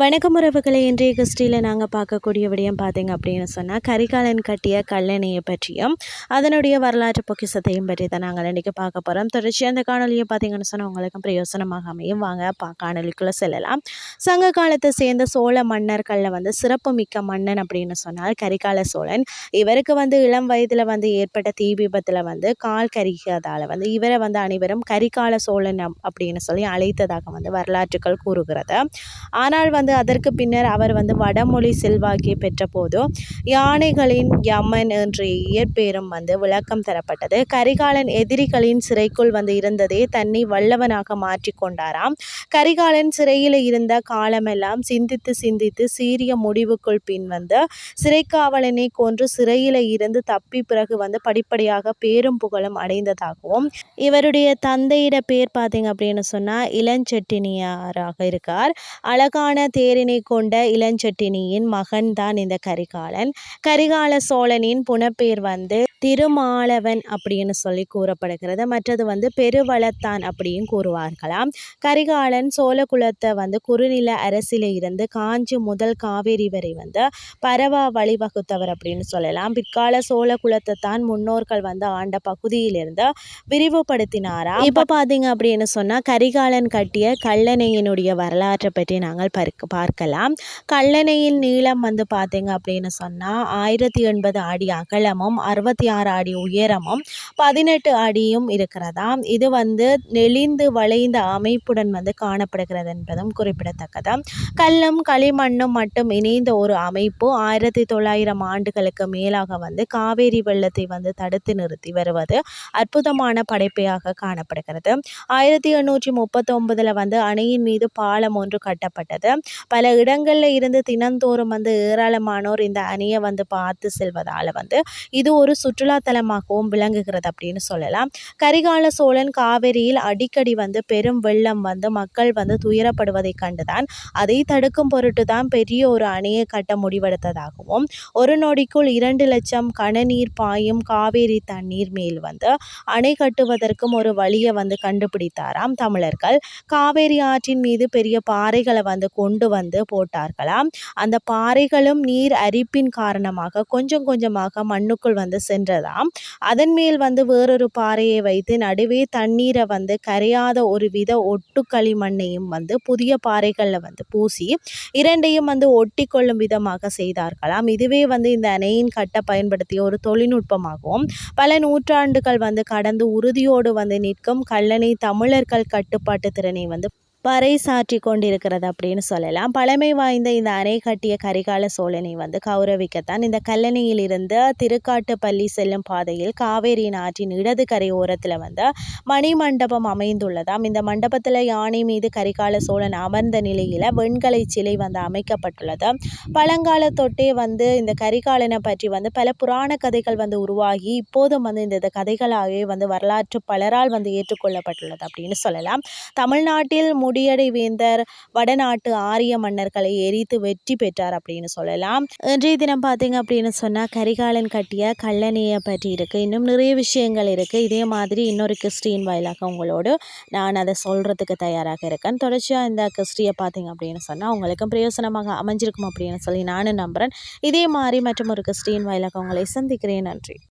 வணக்கம் உறவுகளை. இன்றைய கிறிஸ்டியில் நாங்கள் பார்க்கக்கூடிய விடயம் பார்த்தீங்க அப்படின்னு சொன்னால் கரிகாலன் கட்டிய கல்லணையை பற்றியும் அதனுடைய வரலாற்று பொக்கிசத்தையும் பற்றி தான் நாங்கள் இன்றைக்கி பார்க்க போகிறோம் தொடர்ச்சி அந்த காணொலியை பார்த்தீங்கன்னு சொன்னால் உங்களுக்கும் பிரயோசனமாக அமையும். வாங்க பா காணொலிக்குள்ளே செல்லலாம். சங்க காலத்தை சேர்ந்த சோழ மன்னர்களில் வந்து சிறப்பு மிக்க மன்னன் அப்படின்னு சொன்னால் கரிகால சோழன். இவருக்கு வந்து இளம் வயதில் வந்து ஏற்பட்ட தீ விபத்தில் வந்து கால் கருகியதால் வந்து இவரை வந்து அனைவரும் கரிகால சோழன் அப்படின்னு சொல்லி அழைத்ததாக வந்து வரலாற்றுகள் கூறுகிறது. ஆனால் வந்து வந்து அதற்கு பின்னர் அவர் வந்து வடமொழி செல்வாக்கியை பெற்ற போது யானைகளின் யமன் என்ற இயற்பெயரும் வந்து விளக்கம் தரப்பட்டது. கரிகாலன் எதிரிகளின் சிறைக்குள் வந்து இருந்ததே தன்னை வல்லவனாக மாற்றிக்கொண்டாராம் கரிகாலன் சிறையில் இருந்த காலமெல்லாம் சிந்தித்து சிந்தித்து சீரிய முடிவுக்குள் பின் வந்து சிறைக்காவலனை கொன்று சிறையில் இருந்து தப்பி பிறகு வந்து படிப்படியாக பேரும் புகழும் அடைந்ததாகவும் இவருடைய தந்தையிட பேர் பார்த்தீங்க அப்படின்னு சொன்னால் இளஞ்செட்டினியாராக இருக்கார். அழகான தேரினை கொண்ட இளஞ்செட்டினியின் மகன்தான் இந்த கரிகாலன். கரிகால சோழனின் புனப்பேர் வந்து திருமாலவன் அப்படின்னு சொல்லி கூறப்படுகிறது. மற்றது வந்து பெருவளத்தான் அப்படின்னு கூறுவார்களாம். கரிகாலன் சோழகுலத்தை வந்து குறுநில அரசில இருந்து காஞ்சி முதல் காவேரி வரை வந்து பரவா வழிவகுத்தவர் அப்படின்னு சொல்லலாம். பிற்கால சோழ குலத்தை தான் முன்னோர்கள் வந்து ஆண்ட பகுதியிலிருந்து விரிவுபடுத்தினாரா இப்போ பார்த்தீங்க அப்படின்னு சொன்னால் கரிகாலன் கட்டிய கல்லணையினுடைய வரலாற்றை பற்றி நாங்கள் பருக்க பார்க்கலாம். கல்லணையின் நீளம் வந்து பார்த்தீங்க அப்படின்னு சொன்னால் ஆயிரத்தி எண்பது அடி அகலமும் அறுபத்தி ஆறு அடி உயரமும் பதினெட்டு அடியும் இருக்கிறதா? இது வந்து நெளிந்து வளைந்த அமைப்புடன் வந்து காணப்படுகிறது என்பதும் குறிப்பிடத்தக்கது. கல்லும் களிமண்ணும் மட்டும் இணைந்த ஒரு அமைப்பு ஆயிரத்தி தொள்ளாயிரம் ஆண்டுகளுக்கு மேலாக வந்து காவேரி வெள்ளத்தை வந்து தடுத்து நிறுத்தி வருவது அற்புதமான படைப்பையாக காணப்படுகிறது. ஆயிரத்தி எண்ணூற்றி முப்பத்தொன்பதில் வந்து அணையின் மீது பாலம் ஒன்று கட்டப்பட்டது. பல இடங்களில் இருந்து தினந்தோறும் வந்து ஏராளமானோர் இந்த அணியை வந்து பார்த்து செல்வதால் வந்து இது ஒரு சுற்று சுற்றுலாத்தலமாகவும் விளங்குகிறது அப்படின்னு சொல்லலாம். கரிகால சோழன் காவிரியில் அடிக்கடி வந்து பெரும் வெள்ளம் வந்து மக்கள் வந்து துயரப்படுவதை கண்டுதான் அதை தடுக்கும் பொருட்டு தான் பெரிய ஒரு அணையை கட்ட முடிவெடுத்ததாகவும் ஒரு நொடிக்குள் இரண்டு லட்சம் கனநீர் பாயும் காவேரி தண்ணீர் மேல் வந்து அணை கட்டுவதற்கும் ஒரு வழியை வந்து கண்டுபிடித்தாராம் தமிழர்கள். காவேரி ஆற்றின் மீது பெரிய பாறைகளை வந்து கொண்டு வந்து போட்டார்களாம். அந்த பாறைகளும் நீர் அரிப்பின் காரணமாக கொஞ்சம் கொஞ்சமாக மண்ணுக்குள் வந்து சென்று சென்றதாம் அதன் மேல் வந்து வேறொரு பாறையை வைத்து நடுவே தண்ணீரை வந்து கரையாத ஒரு வித ஒட்டு களிமண்ணையும் வந்து புதிய பாறைகளில் வந்து பூசி இரண்டையும் வந்து ஒட்டி கொள்ளும் விதமாக செய்தார்களாம். இதுவே வந்து இந்த அணையின் கட்ட பயன்படுத்திய ஒரு தொழில்நுட்பமாகவும் பல நூற்றாண்டுகள் வந்து கடந்து உறுதியோடு வந்து நிற்கும் கல்லணை தமிழர்கள் கட்டுப்பாட்டு திறனை வந்து பறைசாற்றி கொண்டிருக்கிறது அப்படின்னு சொல்லலாம். பழமை வாய்ந்த இந்த அணை கட்டிய கரிகால சோழனை வந்து கௌரவிக்கத்தான் இந்த கல்லணையில் இருந்து திருக்காட்டுப்பள்ளி செல்லும் பாதையில் காவேரி ஆற்றின் இடது கரை ஓரத்தில் வந்து மணிமண்டபம் அமைந்துள்ளதாம். இந்த மண்டபத்தில் யானை மீது கரிகால சோழன் அமர்ந்த நிலையில் வெண்கலை சிலை வந்து அமைக்கப்பட்டுள்ளது. பழங்கால தொட்டே வந்து இந்த கரிகாலனை பற்றி வந்து பல புராண கதைகள் வந்து உருவாகி இப்போதும் வந்து இந்த கதைகளாகவே வந்து வரலாற்று பலரால் வந்து ஏற்றுக்கொள்ளப்பட்டுள்ளது அப்படின்னு சொல்லலாம். தமிழ்நாட்டில் முடியடை வேந்தர் வடநாட்டு ஆரிய மன்னர்களை எரித்து வெற்றி பெற்றார் அப்படின்னு சொல்லலாம். இன்றைய தினம் பார்த்தீங்க அப்படின்னு சொன்னால் கரிகாலன் கட்டிய கல்லணையை பற்றி இருக்குது இன்னும் நிறைய விஷயங்கள் இருக்குது இதே மாதிரி இன்னொரு கிறிஸ்டின் வாயிலாக உங்களோடு நான் அதை சொல்கிறதுக்கு தயாராக இருக்கேன். தொடர்ச்சியாக இந்த கிறிஸ்டியை பார்த்தீங்க அப்படின்னு சொன்னால் உங்களுக்கும் பிரயோசனமாக அமைஞ்சிருக்கும் அப்படின்னு சொல்லி நானும் நம்புகிறேன் இதே மாதிரி மற்றும் ஒரு கிறிஸ்டின் வாயிலாக உங்களை சந்திக்கிறேன். நன்றி.